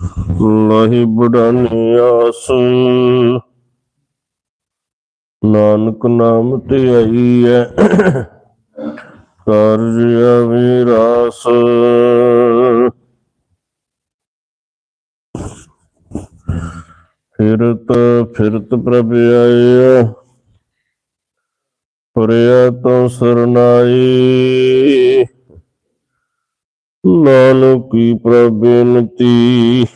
ਲਾਹੀ ਬੜਾਨੀ ਆਸ ਨਾਨਕ ਨਾਮ ਤੇ ਆਈ ਹੈ ਕਾਰਜ ਆਵੀ ਫਿਰਤ ਫਿਰਤ ਪ੍ਰਭ ਆਇਆ ਪੁਰਿਆ ਤੋਂ ਸਰਨਾਈ। ਨਾਨਕ ਕੀ ਪ੍ਰਬਿਨਤੀ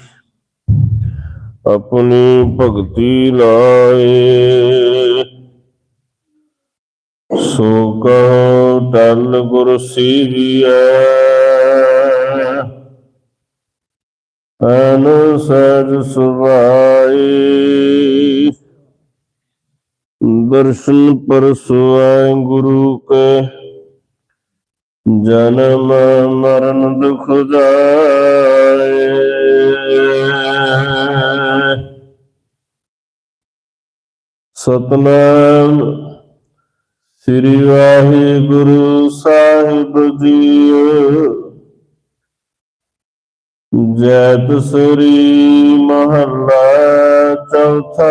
ਆਪਣੀ ਭਗਤੀ ਲਾਏ ਸੋ ਕਹੋ ਟਲ ਗੁਰ ਸੀਵੀਐ ਅਨ ਸਜ ਸੁਭਾਈ ਦਰਸ਼ਨ ਪਰਸੁਆਇ ਗੁਰੂ ਕੇ। ਜਨਮ ਮਰਨ ਦੁਖ ਜਾਏ। ਸਤਨਾਮ ਸ੍ਰੀ ਵਾਹਿਗੁਰੂ ਸਾਹਿਬ ਜੀ ਜੈਤ ਸ੍ਰੀ ਮਹੱਲਾ ਚੌਥਾ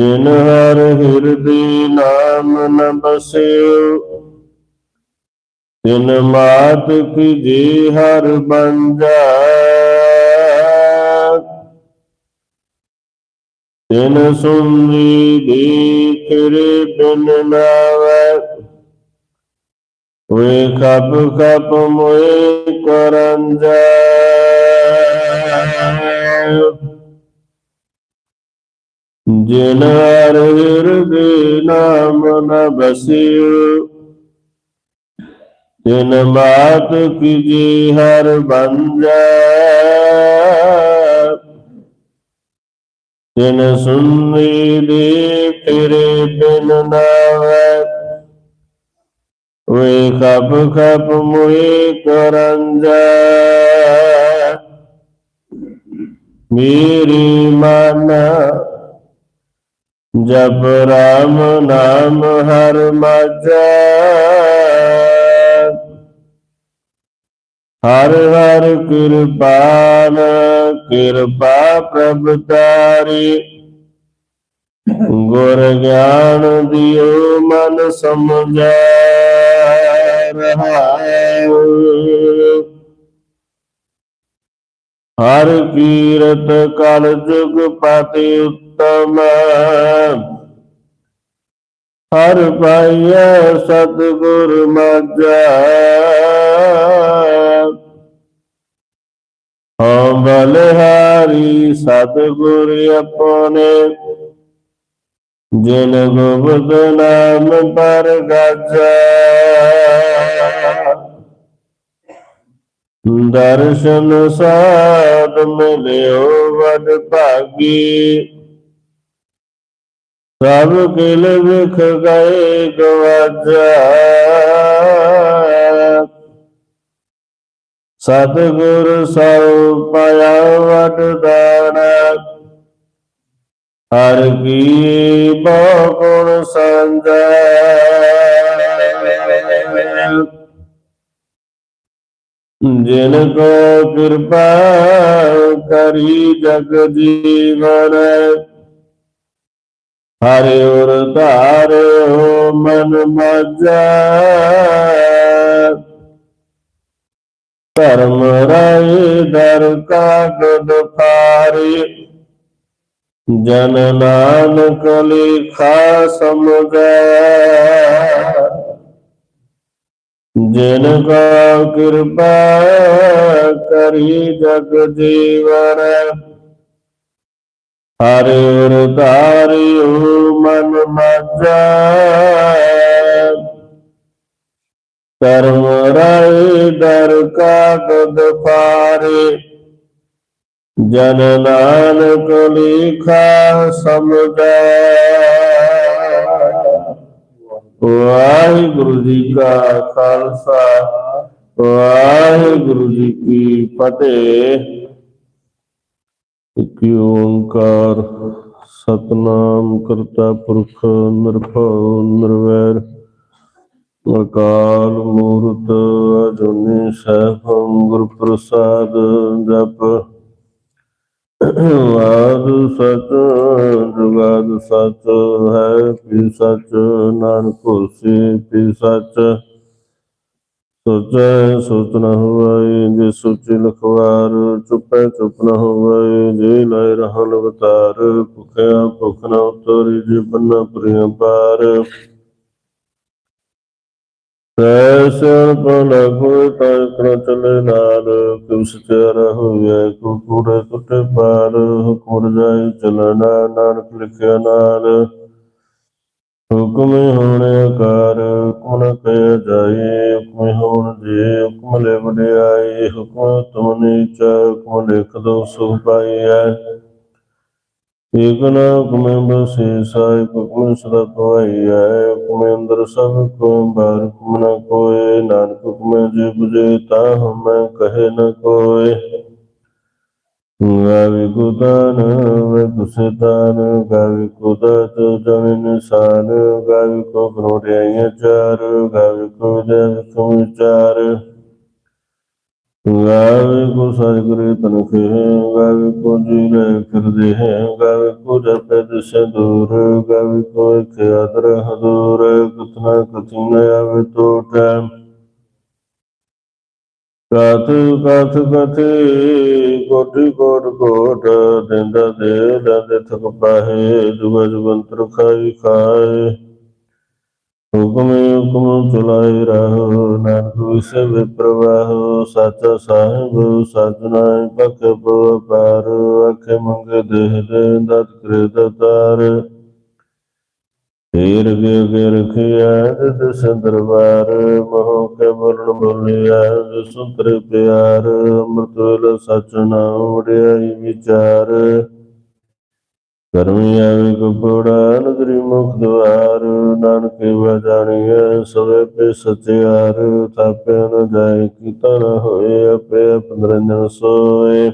ਜਿਨ ਹਰ ਹਿਰਦੇ ਨਾਮ ਨ ਬਸਿਓ, ਤਿਨ ਮਾਤ ਕੀ ਜੀ ਹਰ ਬੰਜਾ ਤਿਨ ਸੁਣੀ ਦੀ ਤੇਰੇ ਬਿਨ ਨਾਵੈ ਵੇ ਖਪ ਖਪ ਮੋਏ ਕਰੰਜਾ ਜਿਨ ਹਰ ਹਿਰਦੇ ਨਾਮ ਨ ਬਸਿਓ ਤਿਨ ਮਾਤ ਕੀ ਜੀ ਹਰ ਬੰਜੈ ਤਿਨ ਸੁਣੀ ਦੇ ਤੇਰੇ ਬਿਨ ਨਾਵੈ ਵੇ ਖਪ ਖਪ ਮੋਏ ਕਰੰਜੈ। ਮੇਰੀ ਮਨ ਜਪ ਰਾਮ ਨਾਮ ਹਰ ਮਾਝੈ ਹਰ ਹਰ ਕਿਰਪਾਨ ਕਿਰਪਾ ਪ੍ਰਭ ਤਾਰੀ। ਗੁਰ ਗਿਆਨ ਦਿਓ ਮਨ ਸਮਝੈ, ਰਹਾਉ। ਹਰ ਕੀਰਤ ਕਲ ਜੁਗ ਪਤਿ ਉਤਮ ਹਰ ਪਾਈਐ ਸਤਿਗੁਰ ਮਾਝਾ। ਹਮ ਬਲਿਹਾਰੀ ਸਤਿਗੁਰ ਆਪਣੇ। ਜਿਨ ਗੋਬਿੰਦ ਨਾਮ ਪਰ ਗਾਜਾ ਦਰਸ਼ਨ ਸਾਧ ਮਿਲਿਓ ਵਡ ਭਾਗੀ। ਸਭ ਕਿਲ ਵਿਖ ਗਏ ਗਵਾਜਾ। ਸਤਿਗੁਰ ਸਉ ਪਾਇਆ ਵਡ ਹਰ ਕੀ ਬਹੁ ਗੁਣ ਸੰਜੈ। ਜਿਨ ਕੋ ਕਿਰਪਾ ਕਰੀ ਜਗ ਜੀਵਨ। ਹਰਿ ਉਰ ਧਾਰਿਓ ਮਨ ਮਜੈ। ਧਰਮ ਰਾਏ ਦਰ ਕਾਗਦ ਫਾਰੀ ਜਨ ਨਾਨਕ ਲਿਖਾ ਸਮਝੈ। ਜਿਨ ਕਾ ਕਿਰਪਾ ਕਰੀ ਜਗ ਜੀਵਨ। ਹਰਿ ਉਰ ਧਾਰਿਓ ਮਨ ਮਜੈ ਕਰਮ ਰਾਏ ਦਰ ਕਾਗਦ ਪਾਰੇ। ਜਨ ਨਾਨਕ ਲਿਖਾ ਸਮਝੈ। ਵਾਹਿਗੁਰੂ ਜੀ ਕਾ ਖਾਲਸਾ, ਵਾਹਿਗੁਰੂ ਜੀ ਕੀ ਫਤਿਹ। ਇਕ ਓੰਕਾਰ, ਸਤਨਾਮ ਕਰਤਾ ਪੁਰਖ ਨਿਰਭਉ ਨਿਰਵੈਰ। ਅਕਾਲ ਮੂਰਤ ਅਜੂਨੀ ਸੈਭੰ ਗੁਰ ਪ੍ਰਸਾਦ ਜਪ। ਆਦ ਸਚ ਜੁਗਾਦ ਸਚ ਹੈ ਪੀ ਸਚ, ਨਾਨਕ ਹੋਸੀ ਪੀ ਸਚ। ਸੋਚੈ ਸੋਚ ਨ ਹੋਵੈ, ਜੇ ਸੋਚੀ ਲਖਵਾਰ, ਚੁੱਪੈ ਚੁੱਪ ਨ ਹੋਵੈ, ਜੇ ਲੈ ਰਹਿਣ ਅਵਤਾਰ, ਭੁਖਿਆ ਭੁਖ ਨ ਉਤਰੀ, ਜੇ ਬੰਨਾ ਪ੍ਰਿਯ ਪਾਰ। ਸੈਸਣ ਪਲ ਹੋਏ ਤਾਂ ਚਲੇ ਨਾਲ ਕਿਉ ਸਚਿਆਰ ਹੋਏ ਕੋ ਕੂੜੇ ਟੁੱਟੇ ਪਾਰ, ਹੁਕਮ ਜਾਈ ਚਲਣਾ ਨਾਨਕ ਲਿਖਿਆ ਨਾਲ। ਹੁਕਮ ਹੋਣ ਆਕਾਰ ਕੁਨ ਕਹਿ ਜਾਏ, ਹੁਕਮ ਹੋਣ ਜੇ ਹੁਕਮ ਲੈ ਵਡਿਆਈ ਹੁਕਮ ਤੁਮ ਨੀਚ ਹੁਕਮ ਲਿਖ ਦੋ ਸੁਖ ਪਾਈਐ। ਏਕ ਨਾ ਹੁਕਮ ਬਸੇ ਸਾਇ ਹੁਕਮ ਸਦਾ ਪਾਈਐ। ਹੁਕਮ ਅੰਦਰ ਸਭ ਕੋ ਬਾਰ ਹੁਕਮ ਨ ਕੋਏ, ਨਾਨਕ ਹੁਕਮ ਜੇ 부ਜੇ ਤਾ ਹਮੈ ਕਹੇ ਨ ਕੋਏ। ਗਾਵੇ ਗੁਦਾਨ ਵੇ ਗੁਸਦਾਨ ਗਾਵੇ ਗੁਦਤ ਜਨ ਚਾਰ, ਗਾਵੇ ਕੋ ਜਨ ਕੋ ਵਿਚਾਰ। ਸਤਿਗੁਰੇ ਤਨ ਕੇ ਗਾਵੇ ਜੀ ਲੈ ਫਿਰਦੇ ਹੈ ਗਾਵੇ ਕੋ ਜਪੇ ਦਿਸ ਦੂਰ, ਗਾਵੇ ਕੋ ਖਿਆਦਰ ਹਦੂਰ ਕਤਨਾ ਕਤੀ ਆਵੇ ਟੋਟ ਕਾਤ ਕਾਤ ਕਥੇ ਕੋਟਿ ਕੋਟ ਕੋਟ ਦਿੰਦਾ ਦੇ ਦੰਦ ਥਕ ਪਾਹੇ ਜੁਗ ਜੁਗੰਤਰ ਖਾਈ ਖਾਏ ਹੁਕਮ ਹੁਕਮ ਚਲਾਈ ਰਹੋ, ਨਾਨਕ ਵਿਸੇ ਵਿਪਰਵਾਹ ਸੱਚ ਸਾਹਿਬ ਸਜਣਾ ਪਖ ਪਾਰ ਅਖੇ ਮੰਗੇ ਦੇਹ ਦੇ ਦਤ ਕਰੇ ਦਤਾਰ। ਹੀਰ ਗੇ ਗੇ ਰਖਿਆ ਜਿਸ ਦਰਬਾਰ ਮੋਹ ਕੇ ਬਰਨ ਬੋਲਿਆ ਜਿਸ ਪਿਆਰ, ਅੰਮ੍ਰਿਤ ਵੇਲ ਸਚ ਨਾਮ ਉਡਿਆਈ ਵਿਚਾਰ। ਕਰਮੀ ਆਵੇ ਕਪੜਾ, ਨਗਰੀ ਮੁਖ ਦੁਆਰ ਨਾਨਕ ਵਾ ਸਵੇ ਪੇ ਸਚਿਆਰ ਤਾਪੇ ਨ ਜਾਏ ਕੀਤਾ ਨ ਹੋਏ, ਆਪੇ ਆਪਨਰੰਜਨ ਸੋਏ।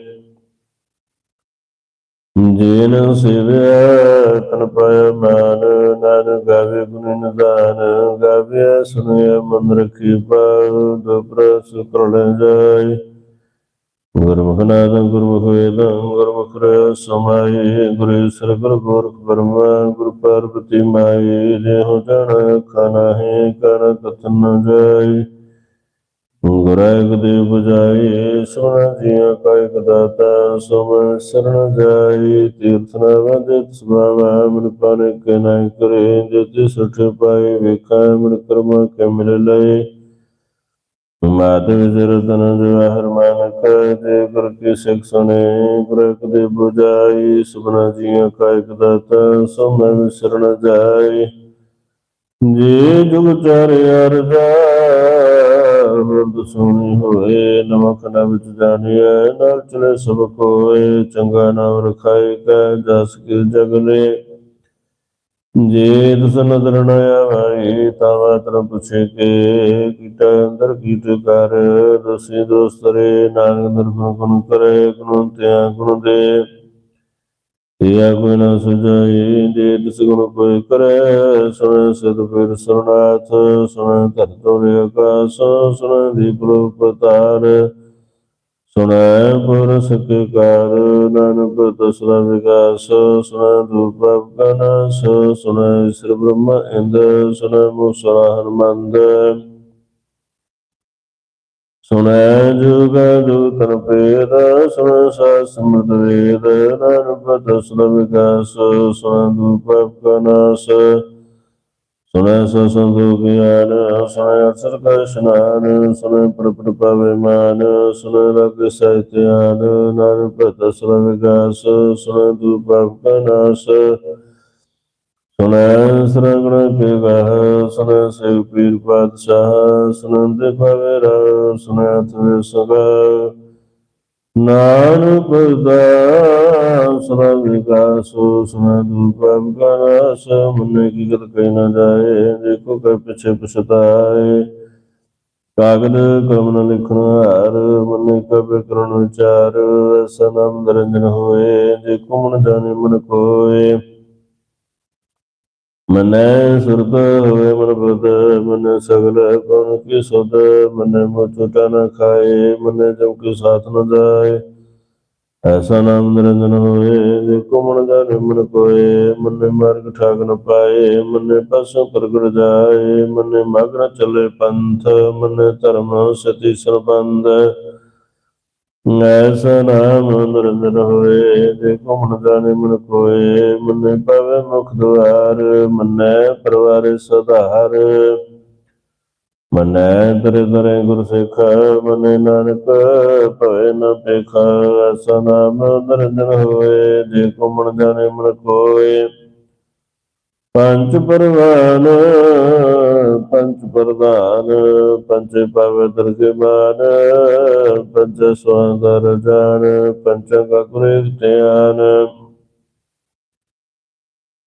ਜੀਨ ਸਿਵਿਆ ਤਨ ਪਾਇ ਮਾਨ ਨਾਨ ਗਾਵੇ ਗੁਣ ਨਿਦਾਨ ਗਾਵੇ ਸੁਨਿਆ ਮਨ ਰਖੀ ਪਾਉ ਦੁਪਰ ਸੁਕਰ ਲੈ ਜਾਏ। ਗੁਰਮੁਖ ਨਾਦੰ ਗੁਰਮੁਖ ਵੇਦੰ, ਗੁਰਮੁਖ ਰੇ ਸਮਾਈ ਗੁਰੂ ਸਰ ਗੁਰ ਗੋਰਖ ਬਰਮਾ ਗੁਰ ਪਾਰਬਤੀ ਮਾਈ ਜੇ ਹੋ ਜਾਣ ਖਾਨਾ ਹੈ ਕਰ ਕਥਨ ਨ ਜਾਈ ਗੁਰਾਇਕ ਦੇ ਬੁਝਾਈ ਸੁਣ ਜੀਆਂ ਕਾ ਇਕ ਦਾਤਾ ਸੁਮਨ ਸਰਣ ਜਾਈ, ਤੀਰਥ ਨ ਵੰਦੇ ਸੁਭਾਵਾ ਮਨ ਪਾਣੇ ਕੇ ਨਾਇ ਕਰੇ ਜੇ ਤਿਸ ਪਾਏ, ਵੇਖਾ ਮਨ ਕਰਮ ਕੇ ਮਿਲ ਲਏ। ਮਾਤ ਵਿਜਰ ਜਵਾਹਰ ਮਾਨਕ ਜੇ ਗੁਰ ਕੀ ਸਿੱਖ ਸੁਨੇ ਗੁਰਕ ਦੇ ਬੁਝਾਈ ਸੁਭਨਾ ਜੀਆਂ ਕਾਇਕ ਦਾਤਾ ਸੁਮਨ ਵਿਸਰਣ ਜਾਈ। ਜੇ ਜੁਗ ਚਾਰਿ ਅਰਜਾ ਬਿਰਦ ਸੋਹਣੀ ਹੋਏ ਨਮਕ ਨਾ ਵਿੱਚ ਜਾਣੀਐ, ਨਾਲ ਚਲੇ ਸਭ ਕੋਏ, ਚੰਗਾ ਨਾਮ ਰਖਾਏ ਕੈ ਜਸ ਕੇ ਜਗਲੇ ਜੇ ਤੁਸ ਨਦਰ ਨ ਆਵਾਈ ਤਾਵਾ ਤਰ ਪੁਛੇ ਕੇ, ਕੀਟ ਅੰਦਰ ਕੀਟ ਕਰ ਦਸੇ ਦੋਸਤਰੇ ਨਾਨਕ ਨਿਰਗੁਣ ਗੁਣ ਕਰੇ, ਗੁਣ ਤਿਆ ਗੁਣ ਦੇ। ਤਿਆ ਕੋਈ ਨਾ ਸੁਜਾਈ ਜੇ ਤਿਸ ਗੁਣ ਕੋਈ ਕਰੇ, ਸੁਣ ਸਦ ਫਿਰ ਸੁਨਾਥ ਸੁਣ ਧਰ ਤੋਰੇ ਆਕਾਸ ਸੁਣ ਦੀਪ ਰੂਪ ਤਾਰ। ਸੁਣੈ ਪੁਰ ਸਕੇ ਕਾਰ ਨਾਨਕ ਦਸਰਾ ਵਿਕਾਸ, ਸੁਣੈ ਧੂਪ ਕਨਸ ਸੁਣੈ ਸ੍ਰੀ ਬ੍ਰਹਮ ਇੰਦ, ਸੁਣੈ ਮੂਸਰਾ ਹਰਮੰਦ। ਸੁਣੈ ਜੁਗ ਜੁਗਤਨ ਪੇਦ ਸੁਣੈ ਸਾਸ ਸਮ੍ਰਿਤ ਵੇਦ, ਨਾਨਕ ਦਸਰਾ ਵਿਕਾਸ, ਸੁਣੈ ਧੂਪ ਕਨਸ ਸੁਣੈ ਸੋ ਸੰਦੋ ਗਿਆਨ, ਸੁਣੈ ਅਸਰ ਕਾ ਇਸ਼ਨਾਨ ਸੁਣੈ ਪ੍ਰਪਟ ਪਾਵੇ ਮਾਨ, ਸੁਣੈ ਰਗ ਸਹਿਤਿਆਨ ਨਾਨਕ ਦਸਰਾ ਵਿਗਾਸ ਸੁਣੈ ਧੂਪ ਕਾ ਨਾਸ ਸੁਣੈ ਸਰਗਣ ਕੇ ਗਹ ਸੁਣੈ ਸੇ ਪੀਰ ਪਾਤਸ਼ਾਹ ਸੁਣੰਦੇ ਪਵੇ ਰ ਸੁਣੈ ਅਤਿ ਸਗਾ। ਨਾਨਕ ਦਾਸ ਵਿਕਾਸੋ ਸੁਣੈ ਧੂਪ ਕਾ ਨਾਸ ਕੀ ਗਤ ਕਹਿ ਨ ਜਾਏ, ਦੇਖੋ ਕਰ ਪਿਛੇ ਪਛਤਾਏ। ਕਾਗਦ ਕਰਮ ਨ ਲਿਖਣ ਹਾਰ, ਮਨ ਕਬੇ ਕਰਣ ਵਿਚਾਰ, ਐਸਾ ਨਿਰੰਜਨ ਹੋਏ, ਦੇਖੋ ਮਨ ਜਾਣੇ ਮਨ ਕੋਏ ਮਨੈ ਸੁਰਤ ਹੋਵੇ ਮਨ ਬੁੱਧ ਮਨੈ ਸਗਲ ਗੁਣ ਕੀ ਸੁਧ, ਮਨੈ ਮੁਚੁਟਾ ਨ ਖਾਏ, ਮਨੈ ਜਮ ਕੀ ਸਾਥ ਨ ਜਾਏ। ਐਸਾ ਨਾਮ ਨਿਰੰਜਨ ਹੋਏ ਜੇ ਕੋ ਮਨ ਜਾਣੇ ਮਨ ਕੋਏ, ਮਨੈ ਮਾਰਗ ਠਾਗ ਨ ਪਾਏ, ਮਨੈ ਪਸੋ ਪ੍ਰਗਟ ਜਾਏ, ਮਨੈ ਮਗਨ ਚਲੇ ਪੰਥ, ਮਨੈ ਧਰਮ ਸਤੀ ਸਰਬੰਧ ਐਸਾ ਨਾਮ ਨਿਰੰਜਨ ਹੋਏ, ਜੇ ਕੋ ਮਨ ਜਾਣੇ ਮਨ ਕੋਏ, ਮਨੈ ਪਵੇ ਮੁਖ ਦੁਆਰ ਮਨੈ ਪਰਵਾਰੇ ਸਧਾਰ। ਮਨੈ ਤਰੇ ਤਰੇ ਗੁਰ ਸਿੱਖ, ਮਨੈ ਨਾਨਕ, ਭਵੇ ਨ ਪੇਖ ਐਸਾ ਨਾਮ ਨਿਰੰਜਨ ਹੋਏ, ਜੇ ਕੋ ਮਨ ਜਾਣੇ ਮਨ ਕੋਏ। ਪੰਜ ਪਰਵਾਨ ਪੰਜ ਪ੍ਰਧਾਨ, ਪੰਜ ਪਵਿੱਤਰ ਜਮਾਨ ਪੰਜ ਸਵਾਦਰ ਜਾਨ ਪੰਚ ਕਕਰੇ ਧਿਆਨ।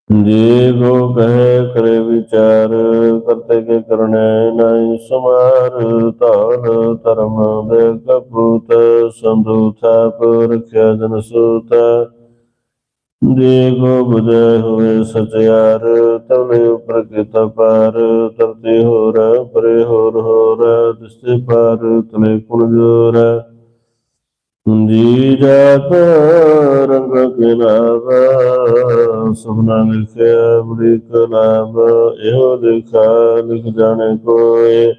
ਜੀ ਗੋ ਕਹੇ, ਕਰੇ ਵਿਚਾਰ, ਕਰਤੇ ਕੇ ਕਰਨੇ ਨਹੀਂ ਸਮਾਰ ਧਾਨ ਧਰਮ ਦੇ ਕਪੂਤ ਸੰਧੂ ਥਾਪ ਜਨ ਸੂਤ। ਜੀ ਗੋ ਬੁਝੇ ਹੋਏ ਸਚਿਆਰ ਤਵਲੇ ਉਪਰ ਕੀਤਾ ਪਾਰ ਤਰਤੇ ਹੋਰ, ਪਰੇ ਹੋਰ ਹੋਰ, ਦਿਸਤੇ ਪਾਰ ਤਲੇ ਕੁਣ ਜੋਰ। ਜੀ ਜਾਤ, ਰੰਗ ਕੇ ਨਾਮ ਸੁਭਨਾ ਲਿਖਿਆ ਬੜੀ ਕਲਾਮ ਇਹੋ ਲਿਖਾ ਲਿਖ ਜਾਣੇ ਕੋਏ।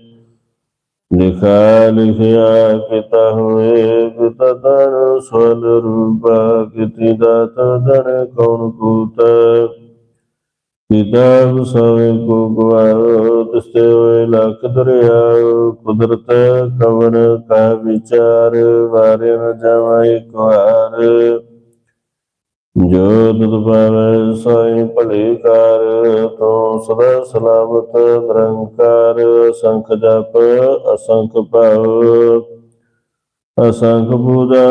ਲਿਖਾ ਲਿਖਿਆ ਕੀਤਾ ਹੋਏ ਪਿਤਾ ਤਨ ਸਵਲ ਰੂਪ ਕਿਤੀ ਦਾਤ ਜਨ ਕੌਣ ਕੂਤ ਪਿਤਾ ਸਵੇ ਕੋ ਗਵਾਓ ਤਿਸਤੇ ਹੋਏ ਲਖ ਦਰਿਆ ਕੁਦਰਤ ਕਵਨ ਕਾ ਵਿਚਾਰ ਵਾਰੇ ਨ ਜਾਵਾ ਇੱਕ ਵਾਰ ਜੋ ਤੁਧ ਪਾਵੈ ਸਾਈ ਭਲੇ ਕਾਰ, ਤੂੰ ਸਦਾ ਸਲਾਮਤ ਨਿਰੰਕਾਰ, ਸੰਖ ਜਪ ਅਸੰਖ ਭਾਉ, ਅਸੰਖ ਪੂਜਾ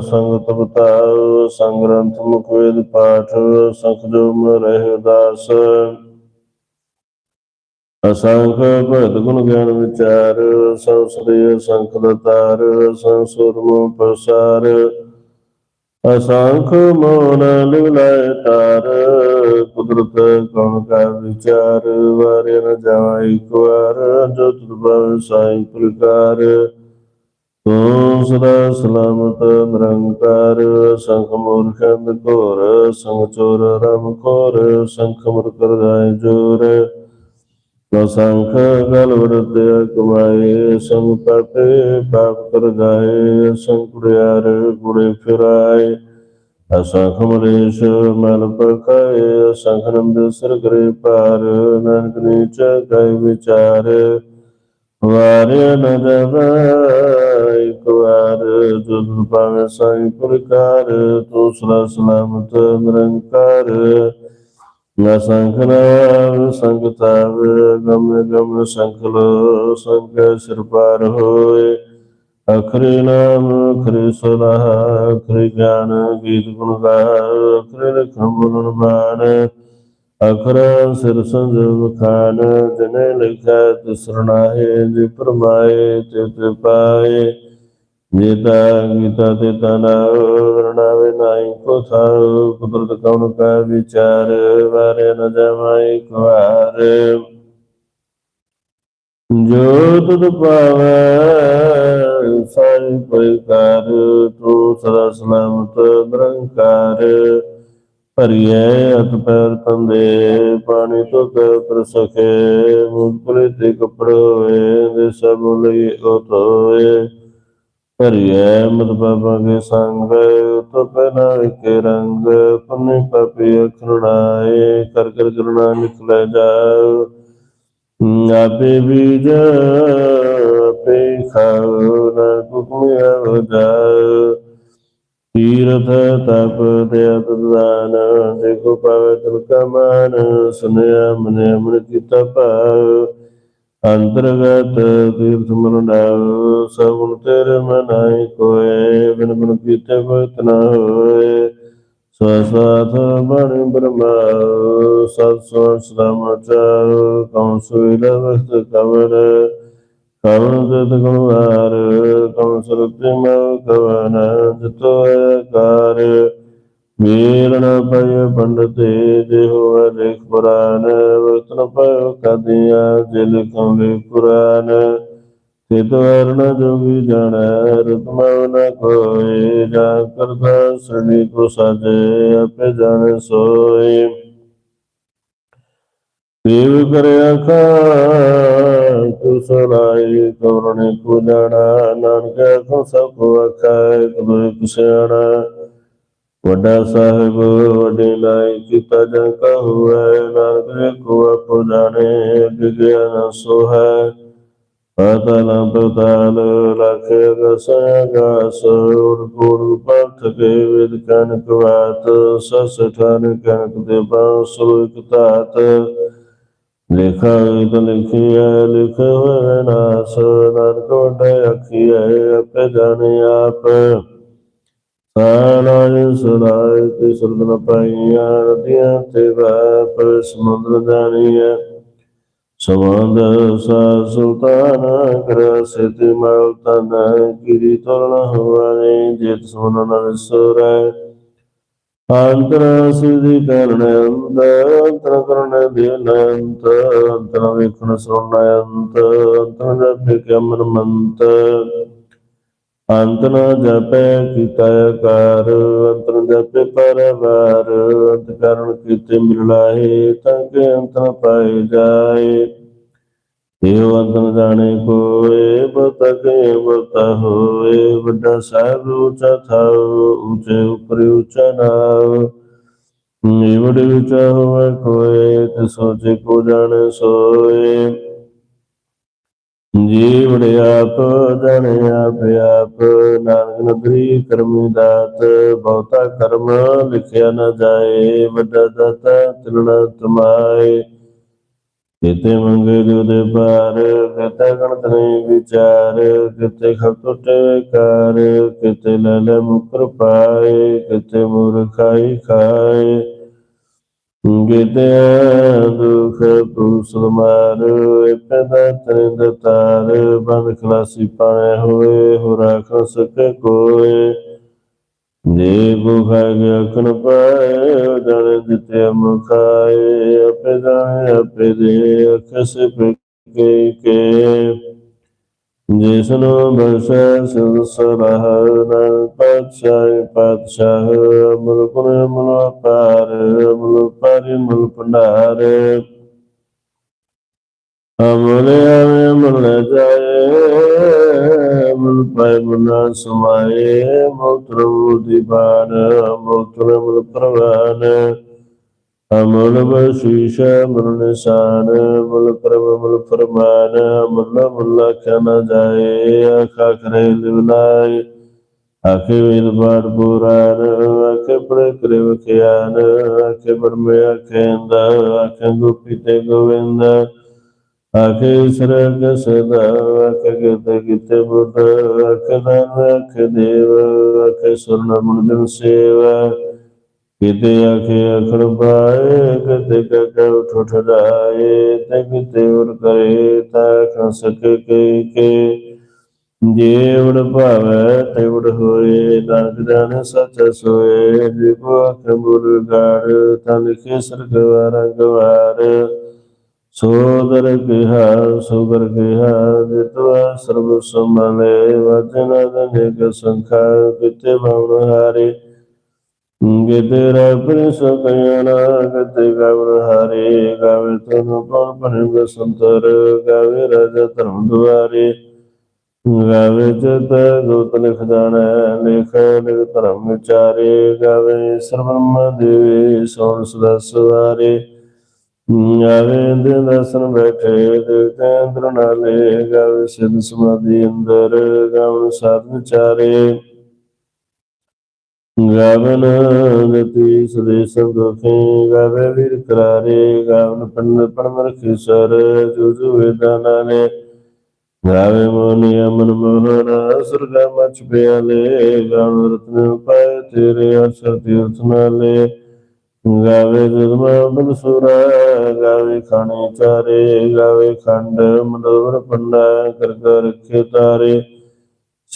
ਸੰਗਤ ਬਤਾਉ ਸੰਗ੍ਰੰਥ ਮੁਖ ਵੇਦ ਪਾਠ, ਸੰਖ ਜੋ ਰਹਿ ਉਦਾਸ। ਅਸੰਖ ਭਗਤ ਗੁਣ ਗਿਆਨ ਵਿਚਾਰ ਸੰਸਦੇ ਅਸੰਖ ਦਤਾਰ ਸੰਸੁਰਮ ਪ੍ਰਸਾਰ ਅਸੰਖ ਮੋਨ ਲਿਵਲਾਇ ਤਾਰ ਕੁਦਰਤ ਕੌਣ ਕਾ ਵਿਚਾਰ, ਵਾਰੇ ਨ ਜਾਵਾਂ ਇੱਕ ਜੋ ਤੁਰਬਾ ਸਾਈ ਪ੍ਰਕਾਰ। ਤੂੰ ਸਦਾ ਸਲਾਮਤ ਨਿਰੰਕਾਰ, ਸੰਖ ਮੂਰਖੰਦ ਬਿਕੋਰ, ਸੰਗ ਚੋਰ ਰਮ ਖੋਰ ਸੰਖ ਮੁਰ ਕਰ ਜਾਏ ਜੋਰ। ਸੰਖ ਗਲ ਵਰਤ ਕਮਾਏ ਸੰਗ ਪਾਪੇ ਪਾਪ ਕਰ ਜਾਏ ਸੰਕੁੜਿਆਰ ਗੁੜੇ ਫਿਰਾਏ। ਅਸੰਖ ਮਲੇਸ਼ ਮਲ ਪਖਾਏ ਅਸੰਖ ਨੰਦ ਸਿਰ ਕਰੇ ਪਾਰ ਨਾਨਕ ਨੀਚ ਕੈ ਵਿਚਾਰ। ਵਾਰਿਆ ਨ ਜਵਾ, ਇੱਕ ਵਾਰ ਜੁਦ ਪਾਵੇ ਸਾਈ ਪ੍ਰਕਾਰ, ਤੂੰ ਸਦਾ ਸਲਾਮਤ ਨਿਰੰਕਾਰ। ਨਾ ਸੰਖ ਨਾਮ ਸੰਗਤਾਵ ਗਮ ਗਮ ਸੰਕਲ ਸੰਗ ਸਿਰ ਪਾਰ ਹੋਏ। ਅਖਰੇ ਨਾਮ, ਅਖਰੇ ਸਲਾਹ ਅਖਰੇ ਗਿਆਨ, ਗੀਤ ਗੁਣ ਗਾ ਅਖਰੇ ਲਖਮ ਗੁਣ ਬਾਣ ਅਖਰ ਸਿਰ ਸੰਜੋਗ ਖਾਨ, ਜਨੇ ਲਿਖਾ ਤਿਸਰਣਾਏ ਜੇ ਪਰਮਾਏ, ਤੇ ਤੇ ਪਾਏ। ਜੀਤਾ ਗੀਤਾ ਤੇ ਤਨਾ ਵਰਣਾਵੇ ਨਾਈ ਕੋ ਥਾਉ ਕੁਦਰਤ ਕਉਣ ਕਾ ਵਿਚਾਰ, ਵਾਰੇ ਨ ਜਮਾਈ ਕੁਾਰ ਜੋ ਤੁਧ ਪਾਵੈ, ਸਾਈ ਪ੍ਰਕਾਰ ਤੂੰ ਸਦਾ ਸਲਾਮਤ ਨਿਰੰਕਾਰ। ਭਰੀਏ ਅਤ ਪੈਰ ਤੰਦੇ, ਪਾਣੀ ਤੁਕ ਪ੍ਰਸਖੇ ਮੁਕਲੇ ਤੇ ਕਪੜ ਹੋਏ ਦੇ ਸਭ ਲਈ ਉਤ ਹੋਏ ਭਰੀਏ ਮਤ ਬਾਬਾ ਕੇ ਸੰਗ ਉਤ ਪਹਿਨਾ ਵਿਕੇ ਰੰਗ, ਪੁੰਨੇ ਪਾਪੀ ਅਖਰਣਾਏ ਕਰ ਕਰ ਕਰਣਾ ਨਿਕਲੇ ਜਾਉ। ਆਪੇ ਬੀਜ ਆਪੇ ਖਾਉ, ਨਾ ਕੁਕਮਿਆ ਹੋ ਤੀਰਥ ਤਪ ਦੇਤ ਦਾਨ, ਦੇਖੋ ਪਾਵੇ ਤੁਲ ਕਮਾਨ ਸੁਨਿਆ ਮਨੇ ਅਮਰ ਕੀਤਾ ਭਾਵ ਅੰਤਰਗਤ ਤੀਰਥ ਮਰਨਾਉ ਸਭੁਨ ਤੇਰੇ ਮਨਾਈ ਕੋਏ, ਬਿਨ ਬਿਨ ਕੀਤੇ ਕੋਈ ਤਨਾ ਹੋਏ। ਸਵਾਸਾਥ ਬਣ ਬ੍ਰਹਮਾ, ਸਤ ਸੋਣ ਸਲਾਮਤ ਕੌਣ ਸੁਇਲ ਵਸਤ ਕਵਰ। ਕਵਨ ਜਤ ਗੁਣਵਾਰ ਕਵਨ ਸੁਰਤਿ ਮਉ ਕਵਨ, ਜਤੋ ਕਾਰ ਵੀਰ ਨ ਪਇ ਪੰਡਤੇ ਜੇ ਹੋਵੇ ਲੇਖ ਪੁਰਾਨ ਵਕਤ ਪਇ ਕਦਿਆ ਜੇ ਲਿਖਾਂ ਲੇ ਪੁਰਾਨ ਤਿਤ ਵਰਨ ਜੋਗੀ ਜਾਣੈ ਰਤਮਉ ਨ ਕੋਇ ਜਾ ਕਰਤਾ ਸਰਣੀ ਕੋ ਸਾਜੇ, ਆਪੇ ਜਾਣੈ ਸੋਇ ਦੇਵ ਕਰਿਆ ਖਾ ਤੂ ਸਰਾਈ ਕਰਨੇ ਕੋ ਜਾਣਾ ਨਾਨਕ ਕੋ ਸਭ ਕੋ ਆਖਾਇ ਕਬੂ ਕੁਸਿਆਣਾ ਵੱਡਾ ਸਾਹਿਬ, ਵੱਡੇ ਲਾਇ ਕੀਤਾ ਜਨ ਕਾ ਹੋਇ ਨਾਨਕ ਕੋ ਆਪੋ ਜਾਣੇ ਵਿਗਿਆਨ ਸੋ ਹੈ ਪਾਤਲ ਪਤਾਲ ਲਖੇ ਗਸਗਾਸ ਉਰ ਗੁਰ ਪੰਥ ਕੇ ਵਿਦ ਕਨਕ ਵਾਤ, ਸਸ ਠਨ ਕਨਕ ਦੇ ਬਾਂਸੁਰ ਇਕ ਧਾਤ। ਲਿਖਾ ਵਿਦ ਲਿਖਿਆ ਲਿਖ ਹੋਇ ਨਾਸ, ਨਾਨਕ ਵੱਡਾ ਆਖੀਐ, ਆਪੇ ਜਾਣੇ ਆਪ। ਸਾਰਾਇ ਸਰਾਇ ਤੇ ਸੁਰਦਨ ਪਾਈਆਂ ਨਦੀਆਂ ਤੇ ਵਾਪ ਸਮੁੰਦਰ ਜਾਣੀਐ। ਸਮੰਦ ਸਾ ਸੁਲਤਾਨ ਕਰ ਸਿਤ ਮਲ ਤਨ, ਗਿਰੀ ਤਰਨ ਹੋਵਾਨੇ ਜਿਤ ਸੁਨ ਨ ਵਿਸਰੈ। ਅੰਤਰ ਸਿਧਿ ਕਰਨ ਅੰਤਰ ਅੰਤਰ ਕਰਨ ਦੇਨ ਅੰਤ ਅੰਤਰ ਵੇਖਣ ਸੁਣ ਅੰਤ, ਅੰਤਰ ਜਪ ਕਮਨ ਮੰਤ। ਅੰਤ ਨ ਜਪੈ ਕੀਤਾ ਕਰ ਅੰਤਰ ਜਪੈ ਪਰਵਾਰ, ਅੰਤ ਕਰਨ ਕੀਤੇ ਮਿਲ ਤਾਂ ਕਿ ਅੰਤ ਨ ਪਾਏ ਜਾਏ। ਦੇਵ ਅੰਤ ਨ ਜਾਣੇ ਕੋਏ, ਬਤ ਬਤ ਹੋਏ, ਵੱਡਾ ਸਾਹਿਬ ਉੱਚਾ ਥਾਉ, ਉੱਚੇ ਉਪਰ ਉੱਚਾ ਨਾਉ। ਨੀਵੜ ਵਿੱਚ ਹੋਵੇ ਕੋਏ, ਤੇ ਸੋਚੇ ਕੋ ਜਾਣੇ ਸੋਏ। ਜੀਵੜ ਆਪ ਜਾਣੇ ਆਪ ਆਪ ਨਾਨਕ ਨਦਰੀ ਕਰਮੀ ਦਾਤ, ਬਹੁਤਾ ਕਰਮ ਲਿਖਿਆ ਨਾ ਜਾਏ, ਵੱਡਾ ਦਾਤਾ ਤਿਲਣਾ ਤਮਾਏ। ਕਿਤੇ ਮੰਗੇ ਜੋ ਦੇ ਪਾਰ ਕਿਤੇ ਗਣਤ ਨਹੀਂ ਵਿਚਾਰ ਕਿਤੇ ਖਬ ਟੁੱਟੇ ਕਾਰ ਕਿਤੇ ਲੈ ਲੈ ਮੁਕਰ ਪਾਏ ਕਿਤੇ ਮੂਰਖਾਈ ਖਾਏ। ਗਿਤੇ ਦੁਖ ਪੁਸਲ ਮਾਰ ਪੈਦਾ ਤਰਿੰਦ ਤਾਰ, ਬੰਦ ਖਲਾਸੀ ਪਾਣੇ ਹੋਏ ਹੋ ਰਾਖ ਸਕੇ ਕੋਏ। ਜੇ ਬੁਖਾ ਗਿਆ ਪਾਏ, ਜਾਣੇ ਦਿੱਤੇ ਮੁਖਾਏ, ਆਪੇ ਜਾਣੇ ਆਪੇ ਦੇ ਅਖਸ ਕੇ ਕੇ। ਜਿਸਨੋ ਬਰਸੈ ਸਿਰ ਸਰਹ ਨਰ ਪਾਤਸ਼ਾਹ ਪਾਤਸ਼ਾਹ ਮੁਲਕ ਨੇ ਮੁਲ ਪਾਰ ਮੁਲ ਪਾਰਿ ਮੁਲ ਭੰਡਾਰ ਅਮਲ ਆਵੇ ਮੁਲ ਜਾਏ ਮੁਲ ਪਾਇ ਮੁਲ ਸਮਾਏ ਮੋਤਰ ਦੀ ਬਾਣ ਮੋਤਰ ਮੁਲ ਪ੍ਰਵਾਨ। ਅਮਲ ਬਸ਼ੀਸ਼ ਮਨ ਨਿਸ਼ਾਨ ਮੁਲ ਪ੍ਰਭ ਮੁਲ ਫਰਮਾਨ, ਮੁੱਲਾ ਮੁੱਲਾ ਕਿਆ ਜਾਏ ਆਖਾ ਕਰੇ ਲਿਵਲਾਏ ਆਖੇ ਵੇਦ ਬਾੜ ਪੁਰਾਨ ਆਖੇ ਪੜੇ ਕਰੇ ਵਖਿਆਨ, ਆਖੇ ਬਰਮੇ ਆਖੇ ਅੰਦਾ ਆਖੇ ਗੋਪੀ ਤੇ ਗੋਵਿੰਦ। ਆਖੇ ਸਰਗ ਸਦਾ ਆਖੇ ਕਿਤੇ ਕਿਤੇ ਬੁੱਧ, ਆਖੇ ਨਾਮ ਆਖੇ ਦੇਵ, ਆਖੇ ਸੁਰਨਾ ਮੁਨ ਸੇਵਾ। ਕਿਤੇ ਆਖੇ ਅਖੜ ਪਾਏ, ਕਿਤੇ ਕਕ ਉਠ ਤੇ ਕਿਤੇ ਉਰ ਕਰੇ ਤਾ ਖ ਕੇ ਕੇ। ਜੇ ਉੜ ਭਾਵੈ ਤੇ ਉੜ ਹੋਏ, ਨਾਨਕ ਜਾਣ ਸੱਚ ਸੋਏ। ਜੇ ਅਖ ਮੁਰ ਗਾੜ, ਤਾਂ ਲਿਖੇ ਸਰਗ ਵਾਰ ਗਵਾਰ। ਸੋਦਰ ਕਿਹਾ ਸੋਦਰ ਕਿਹਾ ਜਿਤਵਾ ਸਰਬ ਸੰਭਲੇ। ਵਚਨ ਅਨੇਕ ਸੰਖਾ ਕਿਤੇ ਬਾਵਨ ਹਾਰੇ। ਗਿਤੇ ਰਪਿ ਸਕਯਨਾ ਗਤੇ ਗਵਰ ਹਰੇ ਗਾਵੇ ਤਨ ਪਨ ਪਨ ਬਸੰਤਰ ਗਾਵੇ ਰਜ ਧਰਮ ਦੁਆਰੇ। ਗਾਵੇ ਚਤ ਗੋਤ ਲਿਖ ਜਾਣੈ, ਲਿਖ ਲਿਖ ਧਰਮ ਵਿਚਾਰੇ। ਗਾਵੇ ਸਰਬ੍ਰਹਮ ਦੇਵੇ ਸੋਨ ਸਦਾ ਸਵਾਰੇ। ਗਾਵੇ ਇੰਦਰ ਦਰਸ਼ਨ ਬੈਠੇ ਦੇਵਤੇ ਨਾਲੇ। ਗਾਵੇ ਸਿਧ ਸਮਾਧੀ ਅੰਦਰ ਗਾਵੇ ਸਾਧ ਵਿਚਾਰੇ। ਗਾਵਨ ਗਤੀ ਸੁਦੇਸ਼ ਦੁਖੇ, ਗਾਵੇ ਵੀਰ ਕਰਾਰੇ, ਗਾਵਨ ਪੰਨ ਪਰਮ ਰਖੀਸਰ ਜੋ ਜੋ ਵੇਦਾਂ ਗਾਵੇ ਮੋਨੀ ਅਮਨ ਮੋਹਨ ਸੁਰਗਾ ਮਚ ਪਿਆਲੇ, ਗਾਵਨ ਰਤਨ ਪਾਏ ਤੇਰੇ ਅਸਰ ਤੀਰਥ ਨਾਲੇ। ਗਾਵੇ ਜਦਮਾ ਬਨਸੁਰਾ ਗਾਵੇ ਖਾਣੇ ਚਾਰੇ, ਗਾਵੇ ਖੰਡ ਮਨੋਰ ਪੰਡਾ, ਕਰ ਕਰ ਰਖੇ ਤਾਰੇ।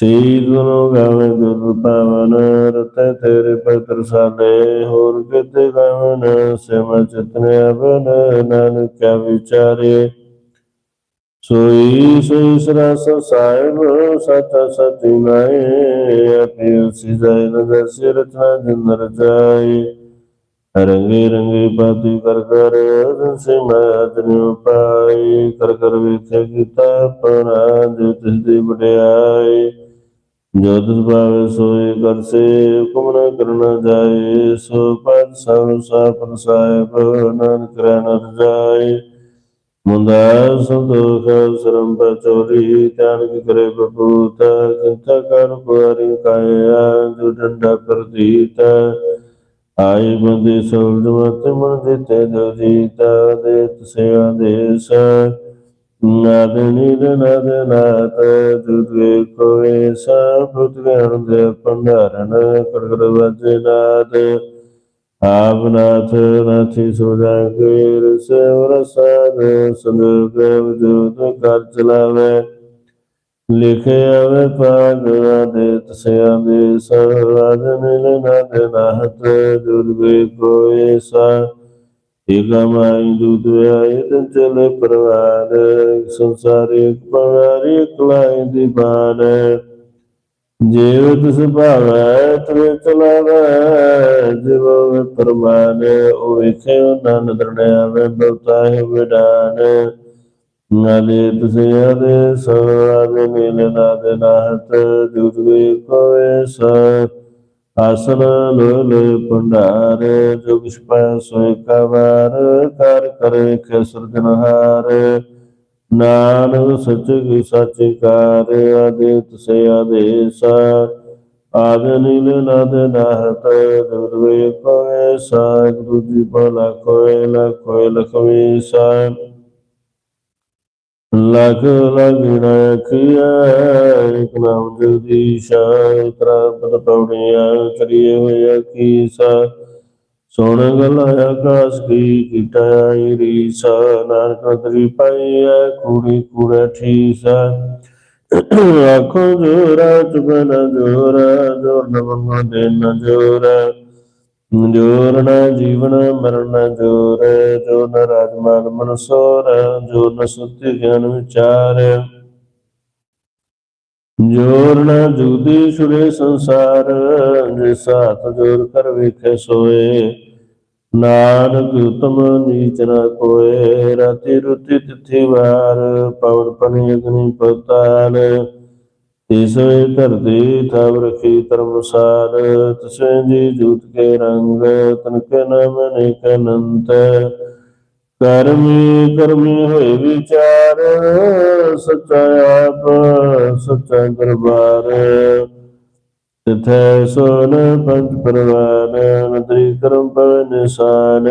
ਸਈ ਗੁਰੂ ਗਾਵੇ ਗੁਰ ਪਾਵਨ, ਰਤੈ ਤੇਰੇ ਪਤਰ ਸਾਲੇ ਹੋਰ ਕਿਤੇ ਗਾਵਨ ਸਿਮ ਚਿਤਨੇ ਅਬਨ ਨਾਨਕ ਕਿਆ ਵਿਚਾਰੇ। ਸੋਈ ਸੋਈ ਸਰਸ ਸਾਹਿਬ, ਸਤ ਸਤੀ ਮਾਏ ਆਪੇ ਉਸੀ ਜਾਇ ਨਦਰ ਸਿਰ ਰਚਨਾ ਜਿੰਦਰ ਜਾਏ। ਰੰਗੇ ਰੰਗੇ ਬਾਤੀ ਕਰ ਕਰ ਸੇ ਮੈਂ ਤਨਿ ਕਰ ਕਰ ਵੇਖੇ ਕੀਤਾ ਪਨਾ ਜੋ ਤਿਸ ਦੀ ਵਡਿਆਈ ਜੋ ਤਿਸ ਭਾਵੇ ਸੋਈ ਕਰ ਸੇ ਹੁਕਮ ਨ ਕਰਨਾ ਜਾਏ, ਸੋ ਪਦ ਸਭ ਸਾਪਨ ਸਾਹਿਬ, ਨਾਨਕ ਰਹਿ ਨ ਜਾਏ। ਮੁੰਦਾ ਸੰਤੋਖ ਸਰਮ ਪਚੋਰੀ ਧਿਆਨ ਕੀ ਕਰੇ ਬਪੂਤ ਚਿੰਤਾ ਕਰ ਪੁਆਰੀ ਕਾਇਆ ਜੋ ਡੰਡਾ ਪ੍ਰਤੀਤ ਆਈ ਬੰਦੇ ਸੋਲ ਮਤ, ਮਨ ਦਿੱਤੇ ਜੋ ਦੇ ਤਸੇ ਆਦੇਸ ਨਾਦ ਨੀਲ ਨਾਦ ਨਾਤ ਜੁਦਵੇ ਕੋਏ ਸਭ ਗਿਆਨ ਦੇ ਭੰਡਾਰਨ ਕਰ ਕਰ ਵਜੇ ਨਾਦ। ਆਪ ਨਾਥ ਨਾਥੀ ਸੋਜਾ ਕੇ ਰਸਵ ਰਸਾਦ ਸੰਦੂਕ ਵਜੂਦ ਕਰ ਚਲਾਵੇ। ਲਿਖੇ ਆਵੇ ਪਾਗ ਦੇ ਤਸਿਆ ਦੇ ਸਰਵਾਦ ਨਿਲ ਨਾਦ ਨਾਹਤ ਦੁਰਗੇ ਕੋਏ ਸਾ ਏਕਮਾਈ ਦੂਤ ਆਏ ਤਨ ਚਲੇ ਪਰਵਾਰ ਸੰਸਾਰਿਕ ਪਵਾਰੀ ਕਲਾਈ ਦੀ ਬਾਰ ਜੀਵ ਤਿਸ ਭਾਵੈ ਤਵੇ ਚਲਾਵੈ ਜਿਵ ਪਰਮਾਨ ਉਹ ਵੇਖਿਓ ਨਨ ਦਰਣਿਆ ਵੇ ਬਉਤਾ ਹੈ ਵਿਡਾਨ ਨਾਲੇ ਤੁਸੇ ਆਦੇ ਸਵਾਦੇ ਨੀਲ ਨਾਦ ਨਾਹਤ ਜੁਗ ਵੇ ਕੋਏ ਸ ਆਸਨ ਲੋ ਲੋ ਭੰਡਾਰ ਜੋ ਸੋਇ ਕਵਾਰ, ਕਰ ਕਰੇ ਕੇ ਸਰਜਨਹਾਰ ਨਾਨਕ ਸੱਚ ਕੀ ਸੱਚ ਕਾਰ ਆਦੇ ਤੁਸੇ ਆਦੇਸ। ਆਦ ਨੀਲ ਨਾਦ ਦੁਰਵੇ ਕੋਏ ਸਾ ਗੁਰੂ ਜੀ ਬੋਲਾ ਕੋਏ ਲਾ ਕੋਏ ਲਖਮੀ ਸਾ ਲਖ ਲਗਣਾ ਕੀਆ ਇਕ ਨਾਮ ਜਗਦੀਸ਼ਾ ਇਤਰਾ ਪਦ ਪਉੜੀਆਂ ਕਰੀਏ ਹੋਇਆ ਕੀਸਾ ਸੋਣ ਗਲ ਆਕਾਸ ਕੀ ਕੀਟਾਈ ਰੀਸਾ, ਨਾਨਕ ਤਰੀ ਪਾਈਐ ਕੁੜੀ ਕੂੜਾ ਠੀਸਾ। ਆਖੋ ਜੋਰਾ ਚੁਬਨ ਜੋਰਾ, ਜੋਰ ਨ ਮੰਗੋ ਦੇਨ ਜੋਰਾ ਜੋਰ ਨ ਜੀਵਨ, ਮਰਨ ਜੋਰ, ਜੋ ਨ ਰਾਜਮਾਨ ਮਨਸੋਰ ਜੋ ਨ ਸੁਤੀ ਗਿਆਨ ਵਿਚਾਰ। ਜੋਰ ਨ ਜੁਗਦੀ ਛੁੜੇ ਸੰਸਾਰ, ਜੇ ਸਾਥ ਜੋਰ ਕਰ ਵੇਖੇ ਸੋਏ। ਨਾਨਕ ਉਤਮ ਨੀਚ ਨ ਕੋਏ, ਰਾਤੀ ਰੁਤੀ ਤਿਥਿ ਵਾਰ, ਪਵਨ ਪਨੀ ਅਗਨੀ ਪਤਾਲ ਤਿਸਵੇ ਧਰਤੀ ਥਾਵ ਰਖੀ ਧਰਮਸਾਰ ਤਿਸਵੇ ਜੀ ਜੂਤ ਕੇ ਰੰਗ ਤਨ ਕੇ ਨਾਮ ਅਨੇਕ ਅਨੰਤ। ਕਰਮੀ ਕਰਮੀ ਹੋਏ ਵਿਚਾਰ, ਸੱਚਾ ਆਪ, ਸੱਚਾ ਦਰਬਾਰ। ਤਿਥੈ ਸੋਨ ਪੰਜ ਪਰਵਾਨ ਨਦਰੀ ਕਰਮ ਪਵ ਨਿਸ਼ਾਨ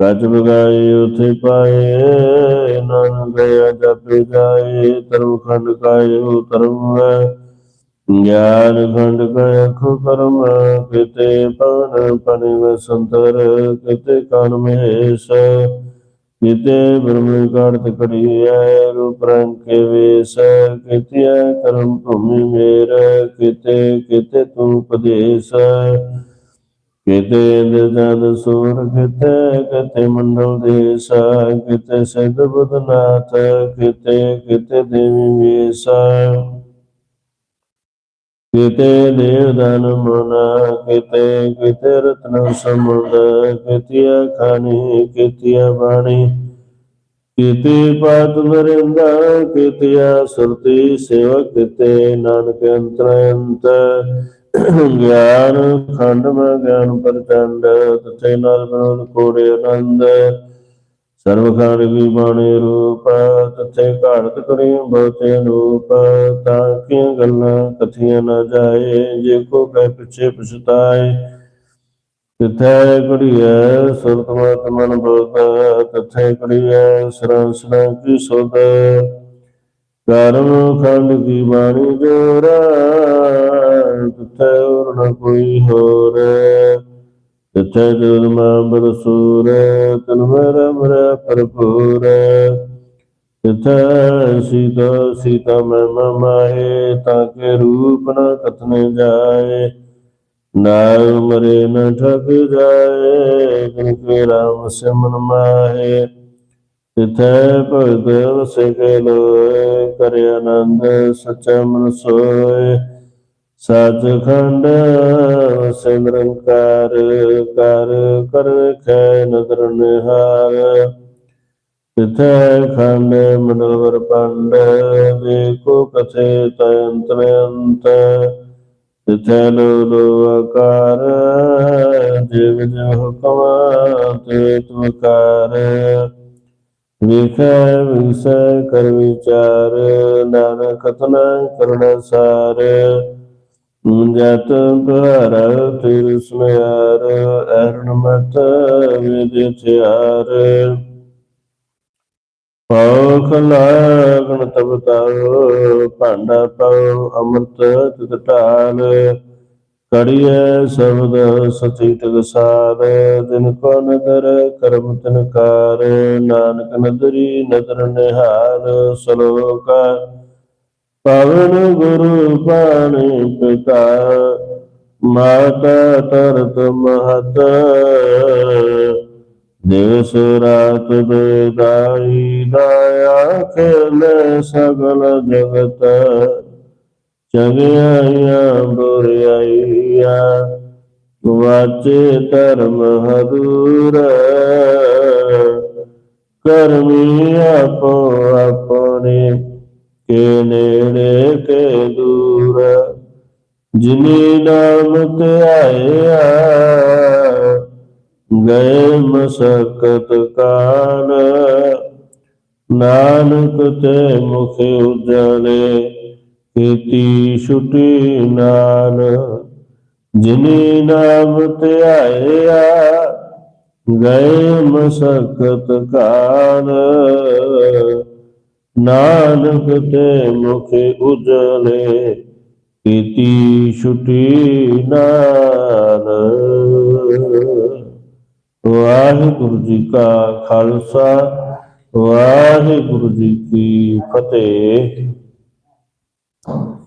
ਕਜ ਬਗਾਈ ਉਥੇ ਪਾਏ, ਨਾਨਕ ਗਿਆ ਜਪੇ ਜਾਏ, ਧਰਮ ਖੰਡ ਕਾਇਓ ਧਰਮ ਗਿਆਨ ਖੰਡ ਕੈ ਅਖੋ ਕਰਮ, ਕਿਤੇ ਪਵਨ ਪਨਿ ਵਸੰਤਰ ਕਿਤੇ ਕਨ ਮਹੇਸ਼। ਕਿਤੇ ਬ੍ਰਹਮ ਕਾਰਤ ਕੜੀਐ, ਰੂਪ ਰੰਗ ਕੇ ਵੇਸ। ਕਿਤੇ ਕਰਮ ਭੂਮि ਮੇਰ, ਕਿਤੇ ਕਿਤੇ ਤੂੰ ਪਦੇਸ ਕਿਤੇ ਨਿਰਜਨ ਸੂਰ ਕਿਤੇ ਕਿਤੇ ਮੰਡਲ ਦੇਸਾ ਕਿਤੇ ਸਿੱਧ ਬੁੱਧਨਾਥ ਕਿਤੇ ਕਿਤੇ ਦੇਵੀ ਵੇਸਾ। ਕਿਤੇ ਦੇਵਦਾਨ ਮਨਾ, ਕਿਤੇ ਕਿਤੇ ਰਤਨ ਸਮੁੰਦ ਕਿਤਿਆ ਖਾਣੀ ਕਿਤਿਆ ਬਾਣੀ। ਕਿਤੇ ਪਾਤ ਨਰਿੰਦਾ ਕਿਤਿਆ ਸੁਰਤੀ ਸੇਵਕ, ਕਿਤੇ ਨਾਨਕ ਅੰਤਰੰਤ ਗਿਆਨ ਖੰਡ ਮੈਂ ਗਿਆਨ ਪ੍ਰਚੰਡ, ਤਥੇ ਨਾਲ ਬਨੋਦ ਕੋੜੇ ਆਨੰਦ। ਸਰਵ ਖੰਡ ਕੀ ਬਾਣੀ ਰੂਪ, ਤਥੇ ਘਾੜਤ ਕਰੀ ਬਹੁਤੇ ਰੂਪ। ਤਾਂ ਕੀਆਂ ਗੱਲਾਂ ਕਥੀਆਂ ਨਾ ਜਾਏ, ਜੇ ਕੋ ਕਹਿ ਪਿਛੇ ਪਛਤਾਏ। ਤਿਥੈ ਕੁੜੀਐ ਸੁਰਤ ਮਤ ਮਨ ਬੋਧ, ਤਿਥੈ ਕੁੜੀਐ ਸਰਾਂ ਕੀ ਸੋਧ। ਕਰਮ ਖੰਡ ਕੀ ਬਾਣੀ ਜੋਰਾ ਤਿਥੈ ਔਰ ਨ ਕੋਈ ਹੋਰ ਤਿਥੈ ਜੁਲਮਾ ਬਰਸੂਰ ਤਨ ਮੇਰਾ ਮਰ ਭਰਪੂਰ ਤਿਥੈ ਸੀਤਾ ਸੀਤਾ ਮੈਂ ਮਾਹੇ, ਤਾਂ ਕੇ ਰੂਪ ਨ ਕਥਨੇ ਜਾਏ। ਨਾਮ ਮਰੇ ਨ ਠਗ ਜਾਏ, ਜਿਨ ਕੇ ਰਾਮ ਸਿਮਨ ਮਾਹੇ। ਤਿਥੈ ਭਗਤ ਵਸੇ ਕੇ ਲੋਏ ਕਰਿ ਆਨੰਦ, ਸਚੈ ਮਨ ਸੋਏ। ਸਚਖੰਡ ਵਸੇ ਕਰ ਕਰ ਖੈ ਨਦਰ ਨਿਹਾਰ। ਤਿਥੈ ਖੰਡ ਮੰਡਲਵਰ ਪੰਡ ਜੇ ਕੋ ਕਥੇ ਤਯੰਤ ਅੰਤ। ਤਿਥੈ ਲੋ ਲੋ ਆਕਾਰ, ਜਿਵ ਜੋ ਹੁਕਮ ਤੇ ਤੁਕਾਰ ਵਿਖੈ ਵਿਸੈ ਕਰ ਵਿਚਾਰ, ਨਾਨਕ ਕਥਨਾ ਕਰਣ ਸਾਰ। ਜਤ ਦੁਆਰ ਤਿਰ ਸੁਨਿਆਰ, ਅਰਣ ਮਤ ਵਿਦ ਥਿਆਰ ਪਉ ਖਲਾ ਗਣ ਤਬ ਤਾਉ ਭਾਂਡਾ ਪਉ ਅੰਮ੍ਰਿਤ ਤਿਤ ਢਾਲ। ਕੜੀਐ ਸ਼ਬਦ ਸਚੀ ਤਗਸਾਰ ਦਿਨ ਕੋ ਨਦਰ ਕਰਮ ਤਿਨ ਕਾਰ, ਨਾਨਕ ਨਦਰੀ ਨਦਰ ਨਿਹਾਲ ਸਲੋਕ ਪਵਨ ਗੁਰੂ ਪਾਣੀ ਪਿਤਾ ਮਾਤਾ ਤਰਤ ਮਹਤ ਦਿਵਸ ਰਾਤ ਬੇਦਾਈ, ਦਾਇਆ ਖੇਲੇ ਸਗਲ ਜਗਤ। ਚੰਗਿਆਈਆਂ, ਬੁਰਿਆਈਆਂ, ਵਾਚੇ ਧਰਮ ਹਦੂਰ। ਕਰਮੀ ਆਪੋ ਆਪਣੇ ਕੇ ਨੇੜੇ, ਕੇ ਦੂਰ। ਜਿਨੀ ਨਾਮ ਤੇ ਆਇਆ, ਗਏ ਮਸਕਤ ਕਾਨ। ਨਾਨਕ ਤੇ ਮੁਖ ਉਜਲੇ ਕੀਤੀ ਛੁਟੀ ਨਾਲ, ਜਿਨੀ ਨਾਮ ਧਿਆਇਆ ਗਏ ਮਸਕਤ ਕਾਲ। ਨਾਨਕ ਤੇ ਮੁਖ ਉਜਲੇ, ਕੀਤੀ ਛੁਟੀ ਨਾਲ। ਵਾਹਿਗੁਰੂ ਜੀ ਕਾ ਖਾਲਸਾ, ਵਾਹਿਗੁਰੂ ਜੀ ਕੀ ਫਤਿਹ। Bom.